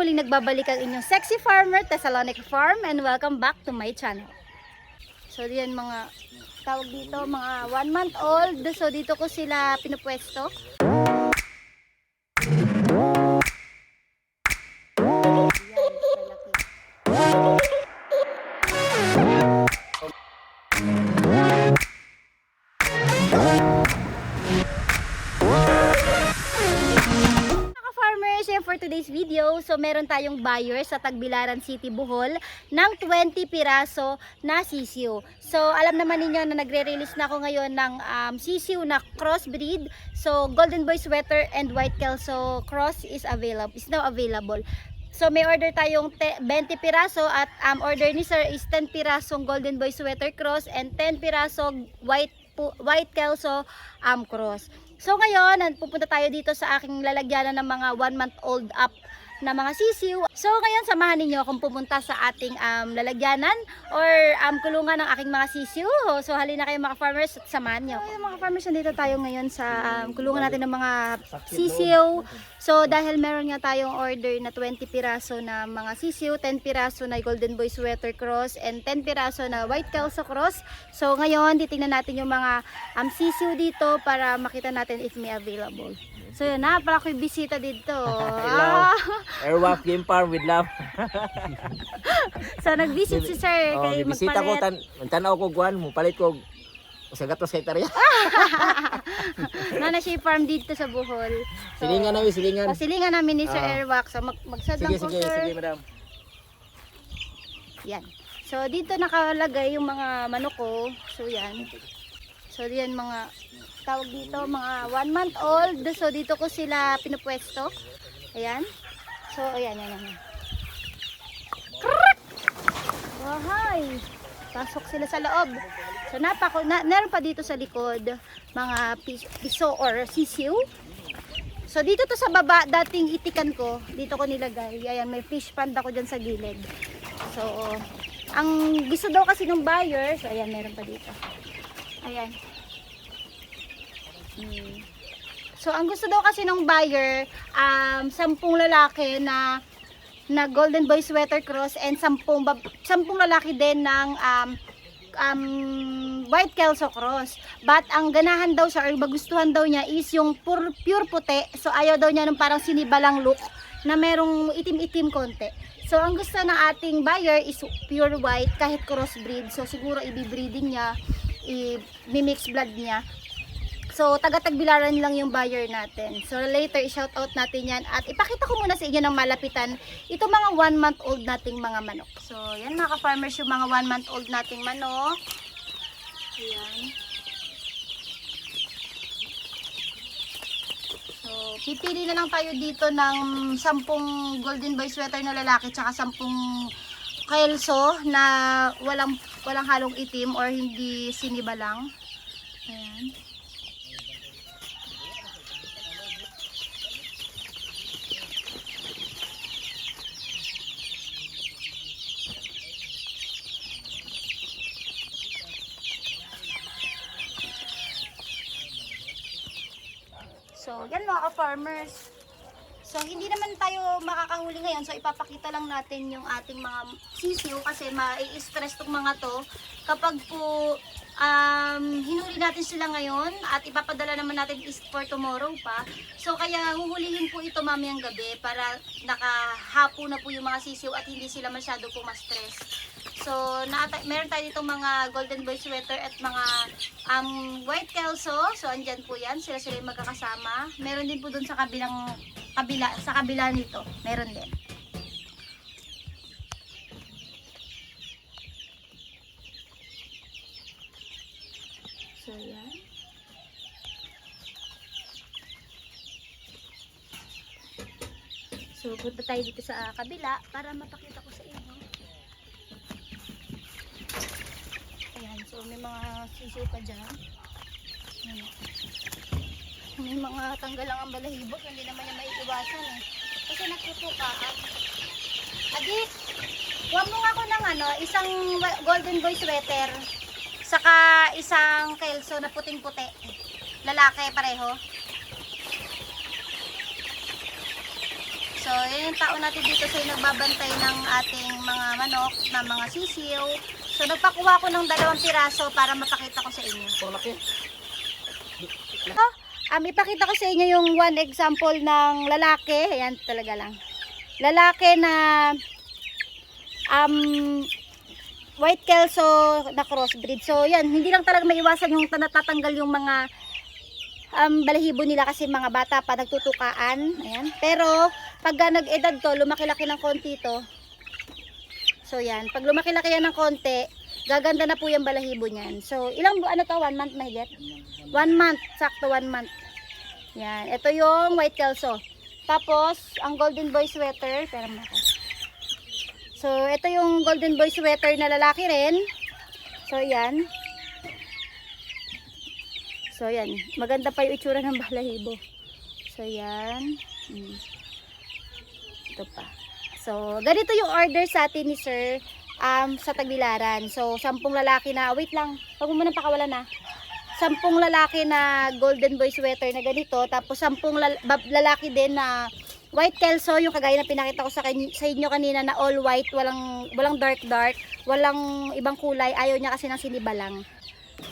muling nagbabalik ang inyong sexy farmer, Thessalonic Farm, and welcome back to my channel. So, diyan mga tawag dito, mga one month old. So, dito ko sila pinupwesto. So, meron tayong buyer sa Tagbilaran City, Bohol ng 20 piraso na sisiu. So, alam naman ninyo na nagre-release na ako ngayon ng um, sisiu na crossbreed. So, Golden Boy Sweater and White Kelso cross is available, is now available. So may order tayong te- 20 piraso at um, order ni sir is 10 pirasong Golden Boy Sweater Cross and 10 pirasong White White Kelso um, Cross. So ngayon, pupunta tayo dito sa aking lalagyanan ng mga 1 month old up na mga sisiw. So ngayon, samahan ninyo akong pumunta sa ating um, lalagyanan or um, kulungan ng aking mga sisiw. So halina kayo mga farmers at samahan nyo. So, mga farmers, nandito tayo ngayon sa um, kulungan natin ng mga sisiw. So dahil meron nga tayong order na 20 piraso na mga sisiw, 10 piraso na Golden Boy Sweater Cross, and 10 piraso na White Kelso Cross. So ngayon, titingnan natin yung mga um, sisiw dito para makita natin if may available. So yun na, pala ko'y bisita dito. Hello. Ah, Airwalk Game Farm with love. so nag-visit si sir Oh, kay bisita ko magpalit. tan tanaw ko guan mo palit ko sa gatos kay Tarya. Nana siya farm dito sa Bohol. So, Silingan namin, silingan. Pasilingan namin ni Sir Ah. Airwax. So mag magsad lang Sige, po sige, sir. sige, madam. Yan. So, dito nakalagay yung mga manok ko. So, yan. So, yan mga tawag dito, mga one month old. So, dito ko sila pinupwesto. Ayan. So, ayan, ayan, ayan. Krrrt! Wahay! Pasok sila sa loob. So, napako, na, meron pa dito sa likod, mga pis- piso or sisiw. So, dito to sa baba, dating itikan ko, dito ko nilagay. Ayan, may fish pond ako dyan sa gilid. So, ang gusto daw kasi ng buyer, so ayan, meron pa dito. Ayan. So, ang gusto daw kasi ng buyer, um, sampung lalaki na na Golden Boy Sweater Cross and sampung, sampung lalaki din ng um, um, White Kelso Cross. But ang ganahan daw siya or magustuhan daw niya is yung pure, pure puti. So ayaw daw niya ng parang sinibalang look na merong itim-itim konti. So ang gusto ng ating buyer is pure white kahit crossbreed. So siguro i-breeding niya, i-mix blood niya. So, taga-tagbilaran lang yung buyer natin. So, later, i-shout out natin yan. At ipakita ko muna sa inyo ng malapitan itong mga one month old nating mga manok. So, yan mga ka-farmers, yung mga one month old nating manok. Ayan. So, pipili na lang tayo dito ng sampung golden boy sweater na lalaki tsaka sampung kelso na walang walang halong itim or hindi siniba lang. Ayan. So, yan mga ka-farmers. So, hindi naman tayo makakahuli ngayon. So, ipapakita lang natin yung ating mga sisiw kasi mai-stress tong mga to. Kapag po um, hinuli natin sila ngayon at ipapadala naman natin is for tomorrow pa. So, kaya huhulihin po ito mamayang gabi para nakahapo na po yung mga sisiw at hindi sila masyado po ma-stress. So, naata- meron tayo dito mga golden boy sweater at mga um, white kelso. So, andyan po yan. Sila sila yung magkakasama. Meron din po dun sa kabilang kabila, sa kabila nito. Meron din. So, yan. So, punta tayo dito sa kabila para mapakita ko sa inyo. Ayan, so may mga pa dyan. Ayan. May mga tanggal lang ang balahibot, hindi naman niya maiiwasan eh. Kasi nagtutukaan. Adik, huwag mo ako ng ano, isang golden boy sweater, saka isang kelso na puting-puti. Lalaki pareho. So, yun yung tao natin dito sa nagbabantay ng ating mga manok na mga sisiw. So, nagpakuha ko ng dalawang piraso para mapakita ko sa inyo. Ito, um, ipakita ko sa inyo yung one example ng lalaki. Ayan, talaga lang. Lalaki na um, white kelso na crossbreed. So, yan, hindi lang talaga maiwasan yung natatanggal yung mga um, balahibo nila kasi mga bata pa nagtutukaan. Ayan. Pero, pag nag-edad to, lumaki-laki ng konti to. So, yan. Pag lumaki-laki yan ng konti, gaganda na po yung balahibo niyan. So, ilang, ano to, one month mahigit? One month, sakto one month. Yan, ito yung white kelso. Tapos, ang golden boy sweater, pero mo. So, ito yung golden boy sweater na lalaki rin. So, yan. So, yan. Maganda pa yung itsura ng balahibo. So, yan. Mm. Ito pa. So, ganito yung order sa atin ni Sir um, sa Tagbilaran. So, sampung lalaki na, wait lang, huwag mo muna pakawalan na sampung lalaki na golden boy sweater na ganito, tapos sampung lalaki din na white kelso, yung kagaya na pinakita ko sa, sa inyo kanina na all white, walang, walang dark dark, walang ibang kulay, ayaw niya kasi ng sinibalang.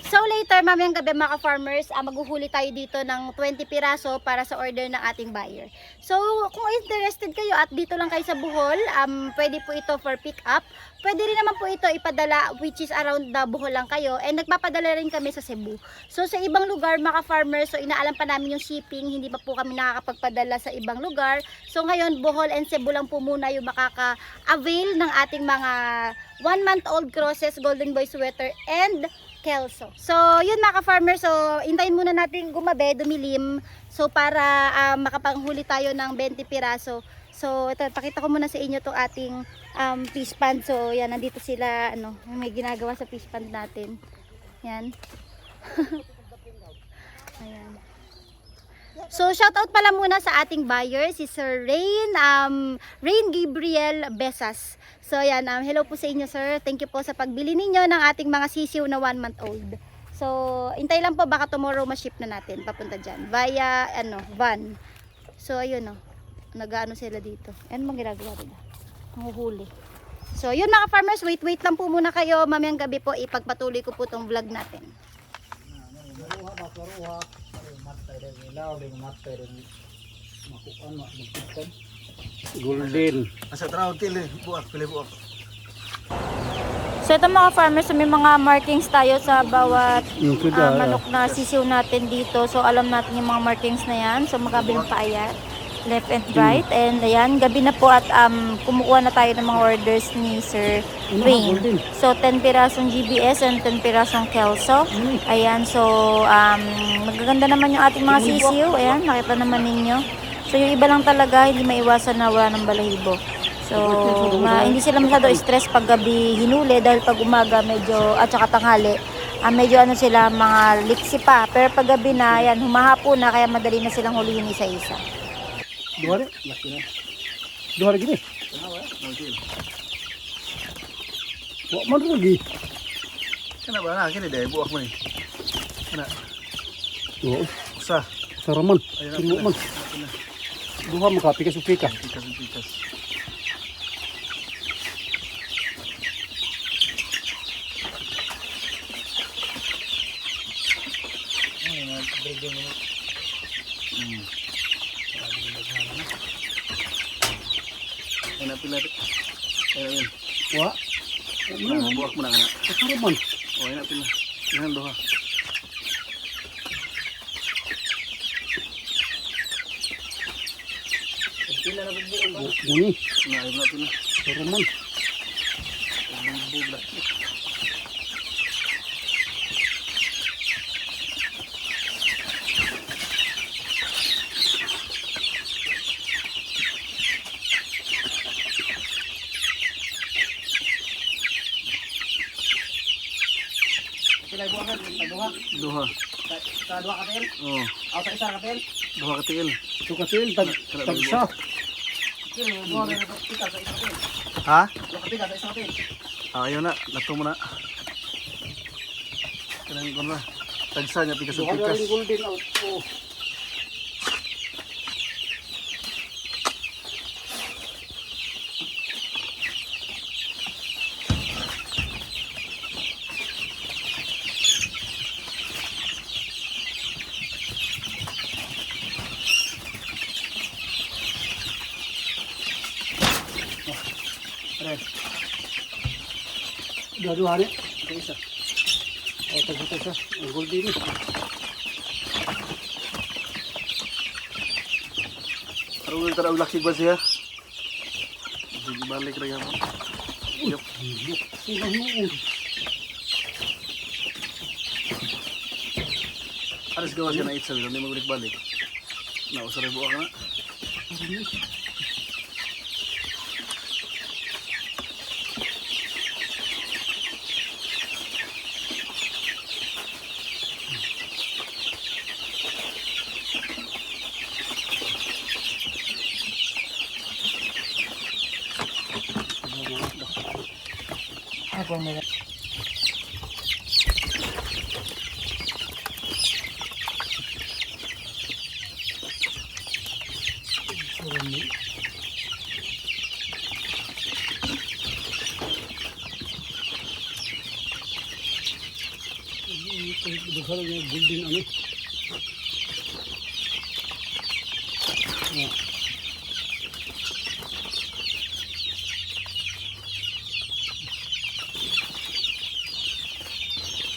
So later, mamayang gabi mga farmers, ah, maghuhuli tayo dito ng 20 piraso para sa order ng ating buyer. So kung interested kayo at dito lang kayo sa Bohol, um, pwede po ito for pick up. Pwede rin naman po ito ipadala which is around the Bohol lang kayo and nagpapadala rin kami sa Cebu. So sa ibang lugar mga farmers, so inaalam pa namin yung shipping, hindi pa po kami nakakapagpadala sa ibang lugar. So ngayon Bohol and Cebu lang po muna yung makaka-avail ng ating mga one month old crosses, golden boy sweater and kelso. So, yun mga ka-farmer. So, intayin muna natin gumabi, dumilim. So, para ah, makapanghuli tayo ng 20 piraso. So, ito, pakita ko muna sa inyo tong ating um, fish pond. So, yan, nandito sila, ano, may ginagawa sa fish pond natin. Yan. So, shoutout pala muna sa ating buyer, si Sir Rain, um, Rain Gabriel Besas. So, ayan, um, hello po sa inyo, sir. Thank you po sa pagbili ninyo ng ating mga sisiw na one month old. So, intay lang po, baka tomorrow ma-ship na natin, papunta dyan, via, ano, van. So, ayun, oh, nag-ano sila dito. Ano bang ginagawa nila? Nanguhuli. So, yun mga farmers, wait, wait lang po muna kayo. Mamayang gabi po, ipagpatuloy ko po tong vlog natin. Maruha ba karuha? Ay matay rin ilaw, rin matay rin makuan ma magpitan. Golden. Asa traw tili buak pili buak. So, ito mga farmers, may mga markings tayo sa bawat Yung kuda. manok na sisiw natin dito. So, alam natin yung mga markings na yan. So, magabilang paayat. Left and right. And ayan, gabi na po at um, kumukuha na tayo ng mga orders ni Sir Rain. So, 10 pirasong GBS and 10 pirasong Kelso. Ayan, so, um, magaganda naman yung ating mga sisiw. Ayan, nakita naman ninyo. So, yung iba lang talaga, hindi maiwasan na wala ng balahibo. So, ma- hindi sila masyado stress pag gabi hinuli dahil pag umaga medyo, at saka tanghali, ah, medyo ano sila, mga liksi pa. Pero pag gabi na, yan, humahapo na, kaya madali na silang hulihin isa-isa. Dua rin. Laki na. Dua rin gini. Wa man lagi. Kana ba na kini dai buak mo ni. Kana Oo. usa. Saraman. Ayun na Sino pila. man. Duha makapikas upika. Pikas pikas. Hmm. Pila. Ayun. Wa. Ano buak mo na kana. Saraman. Oh, ana pila. Ihan doha. Muni. Na ayun na pila. Saraman. Duha. Duha. Sa duha katil. Oh, Aw sa isa katil. duha ka tiil. Su katil tag tagsa. Duha rin pika sa isa katil. Ha? Duha pika sa isa katil. Ah, ayun na, nato mo na. Kanang ko na. Tagsa niya pikas Duha pikas. rin golden out. Oh. Dua-dua ni. Ito isa. O, tagsa isa. Ang golden ni. Parang ulit tara ulak ba siya? Balik rin mo. Yup. Aras gawa siya na itsa, hindi mo balik-balik. Nausar rin buwa ka na. Apa mga Dahil yung golden ano. Yeah.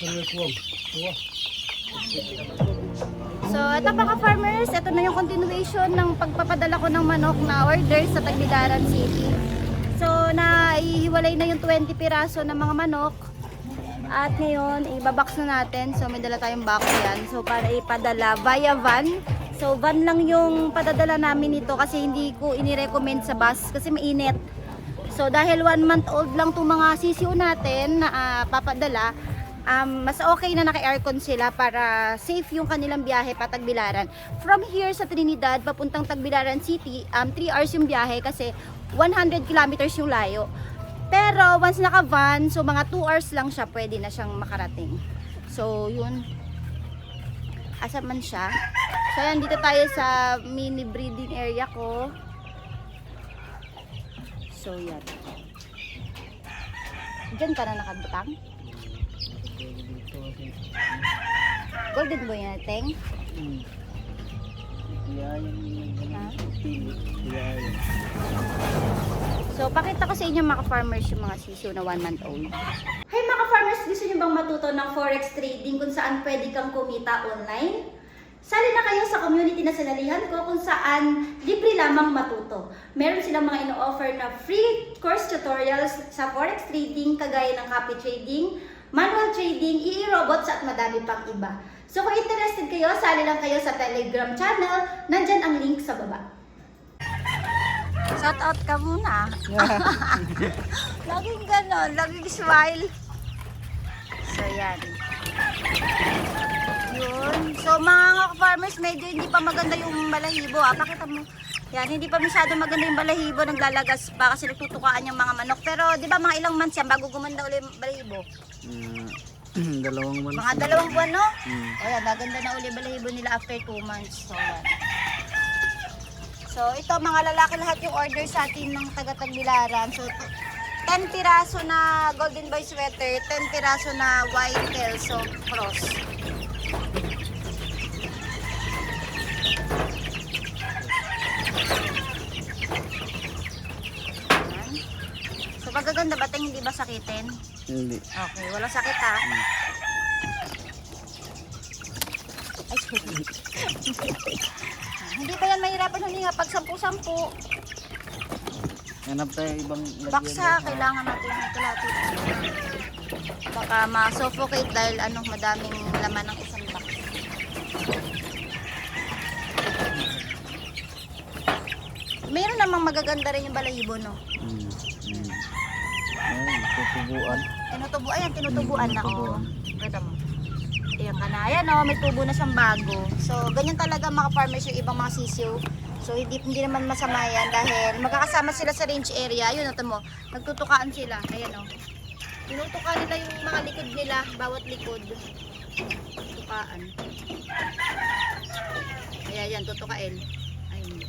Pero kuwang. Kuwang. So, ito mga farmers, ito na continuation ng pagpapadala ko ng manok na order sa Tagbilaran City. So, naihiwalay na yung 20 piraso ng mga manok. At ngayon, ibabox na natin. So, may dala tayong box yan. So, para ipadala via van. So, van lang yung padadala namin ito kasi hindi ko inirecommend sa bus kasi mainit. So, dahil one month old lang itong mga sisiyo natin na ah, papadala, um, mas okay na naka-aircon sila para safe yung kanilang biyahe pa Tagbilaran. From here sa Trinidad, papuntang Tagbilaran City, um, 3 hours yung biyahe kasi 100 kilometers yung layo. Pero once naka-van, so mga 2 hours lang siya, pwede na siyang makarating. So, yun. Asa man siya. So, yan, dito tayo sa mini breeding area ko. So, yan. Diyan ka na nakabutang? Golden boy na, Teng? Ha? So, pakita ko sa inyo mga farmers yung mga sisiyo na one month old. Hey mga farmers, gusto niyo bang matuto ng forex trading kung saan pwede kang kumita online? Sali na kayo sa community na sinalihan ko kung saan libre lamang matuto. Meron silang mga ino-offer na free course tutorials sa forex trading kagaya ng copy trading, manual trading, e-robots at madami pang iba. So kung interested kayo, sali lang kayo sa Telegram channel. Nandyan ang link sa baba. Shout out ka muna. laging ganon, laging smile. So yan. Yun. So mga farmers, medyo hindi pa maganda yung balahibo. Ah. Pakita mo. Yan, hindi pa masyado maganda yung balahibo. Naglalagas pa kasi nagtutukaan yung mga manok. Pero di ba mga ilang months yan bago gumanda ulit yung balahibo? dalawang man. Mga dalawang buwan, no? Hmm. O yan, gaganda na uli balahibo nila after 2 months. So yan. So ito, mga lalaki lahat yung order sa atin ng taga Tagbilaran. So 10 piraso na Golden Boy sweater, 10 piraso na white Kelso cross. Ayan. So pagkaganda ba ting hindi ba sakitin? Hindi. Okay, wala sakit ha. Ay, sorry. Hindi pa yan mahirapan huminga pag sampu-sampu. Hanap tayo ibang Baksa, kailangan natin ng kalati. Baka ma-suffocate dahil ano, madaming laman ng isang box. Meron namang magaganda rin yung balahibo, no? Hmm. Hmm. Ay, tutubuan. Tinutubo, ayan, tinutubuan na, oh. Kita mo. Ayan ka na. Ayan, oh, may tubo na siyang bago. So, ganyan talaga mga farmers yung ibang mga sisiyo. So, hindi, hindi naman masama yan dahil magkakasama sila sa range area. Ayun, ito mo, nagtutukaan sila. Ayan, oh. Tinutuka nila yung mga likod nila, bawat likod. Tukaan. Ayan, yan, tutukain. Ayun.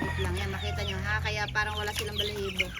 Wait lang, yan, makita nyo ha. Kaya parang wala silang balahibo.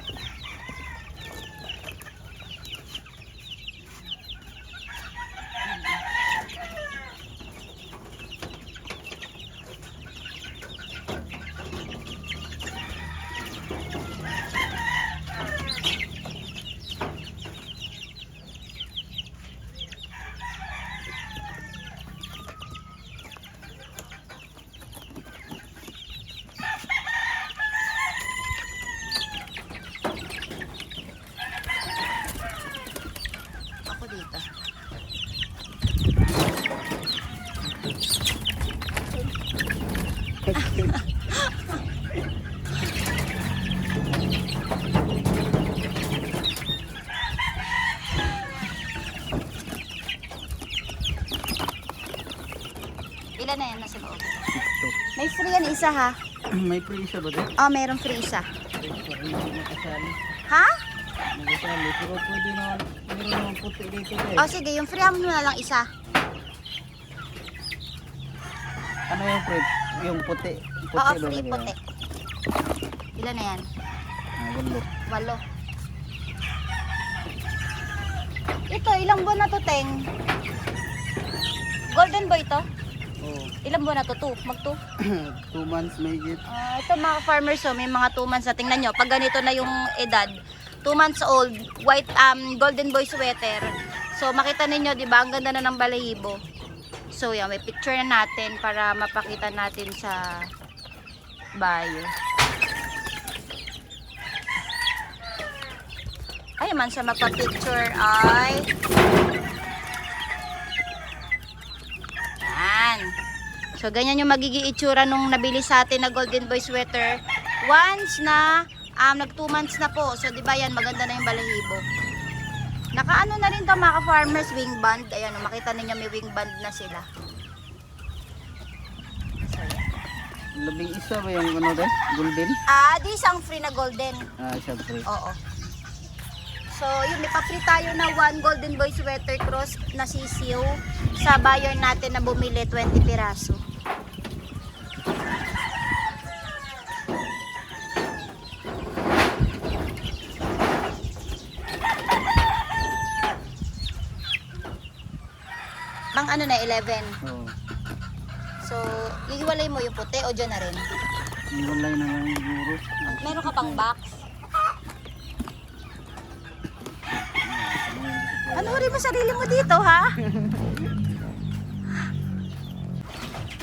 Isa ha. May free isa ba din? Oh, meron free isa. Ha? Nakasali. Pero pwede naman, meron naman puti dito eh. Oh, sige, yung free mo na lang isa. Ano yung free? Yung puti. Puti Oo, ba free puti. Ilan na yan? Ah, walo. Walo. Ito, ilang buwan na to, Teng? Golden boy to? Oo. Ilang buwan na to? Two? Mag two? Two months may get. Ah, ito mga farmers, so, may mga 2 months na. Tingnan nyo, pag ganito na yung edad, 2 months old, white, um, golden boy sweater. So, makita ninyo, di ba, ang ganda na ng balahibo. So, yan, may picture na natin para mapakita natin sa bio. Ay, man siya magpa-picture ay... Yan. So, ganyan yung magiging itsura nung nabili sa atin na Golden Boy sweater. Once na um, nag 2 months na po. So, di ba yan, maganda na yung balahibo. Nakaano na rin to mga farmers wing band. Ayan, makita ninyo may wing band na sila. So, yan. Labing isa ba yung ano din? Golden? Ah, di isang free na golden. Ah, siya free. Oo. So, yun, may pa-free tayo na one Golden Boy sweater cross na sisiw sa buyer natin na bumili 20 piraso. Pang ano na, 11. Oo. So, iiwalay mo yung puti o dyan na rin? Walay na lang siguro. Meron ka pang box? Ano rin mo sarili mo dito, ha?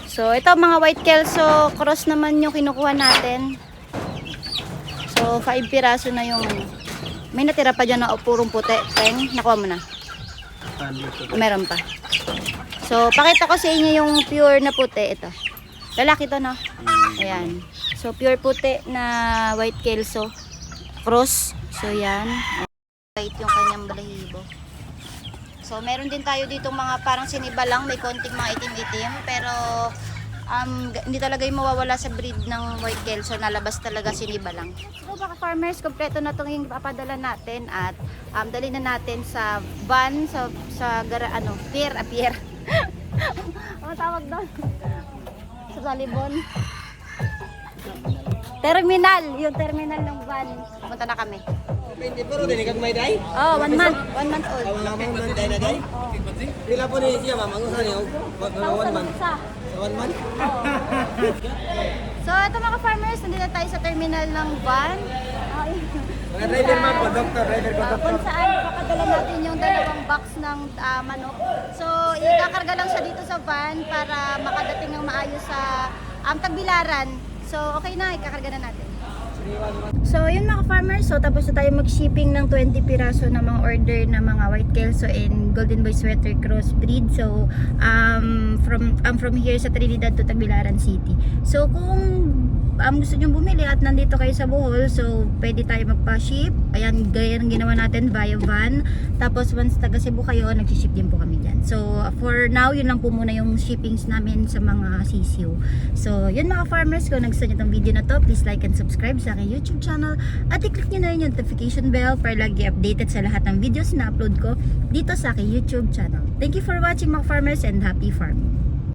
so, ito mga white kelso cross naman yung kinukuha natin. So, 5 piraso na yung. May natira pa dyan na purong puti. Teng, nakuha mo na. Meron pa. So, pakita ko sa inyo yung pure na puti. Ito. Lalaki to, no? Ayan. So, pure puti na white kelso. Cross. So, yan. White yung kanyang balahibo. So, meron din tayo dito mga parang sinibalang, may konting mga itim-itim, pero um, hindi talaga yung mawawala sa breed ng white kelso, nalabas talaga sinibalang. So, baka farmers, kompleto na itong yung papadala natin at um, dali na natin sa van, sa, sa gara, ano, pier, ah, pier. ano tawag doon? sa Salibon. Terminal, yung terminal ng van. Pumunta na kami. Pero din kag may day. Oh, one month. One month old. Wala mo man day na day. Pila po ni siya ma'am, ang usa niyo. One man. Isa. One man. So, ito mga farmers, nandito tayo sa terminal ng van. Ay, Mga driver ma'am, conductor, driver uh, kung saan papadala natin yung dalawang box ng ah, manok. So, ikakarga lang siya dito sa van para makadating ng maayos sa um, Tagbilaran. So, okay na, ikakarga na natin. So, yun mga farmers. So, tapos na tayo mag-shipping ng 20 piraso ng mga order ng mga white kelso and golden boy sweater cross breed. So, um, from, um, from here sa Trinidad to Tagbilaran City. So, kung um, gusto nyo bumili at nandito kayo sa Bohol, so, pwede tayo magpa-ship. Ayan, gaya ng ginawa natin via van. Tapos, once taga Cebu kayo, nag-ship din po kami dyan. So, for now, yun lang po muna yung shippings namin sa mga sisiyo. So, yun mga farmers, kung nagustuhan nyo itong video na to, please like and subscribe sa aking YouTube channel at i-click nyo na yung notification bell para lagi updated sa lahat ng videos na upload ko dito sa aking YouTube channel. Thank you for watching mga farmers and happy farming!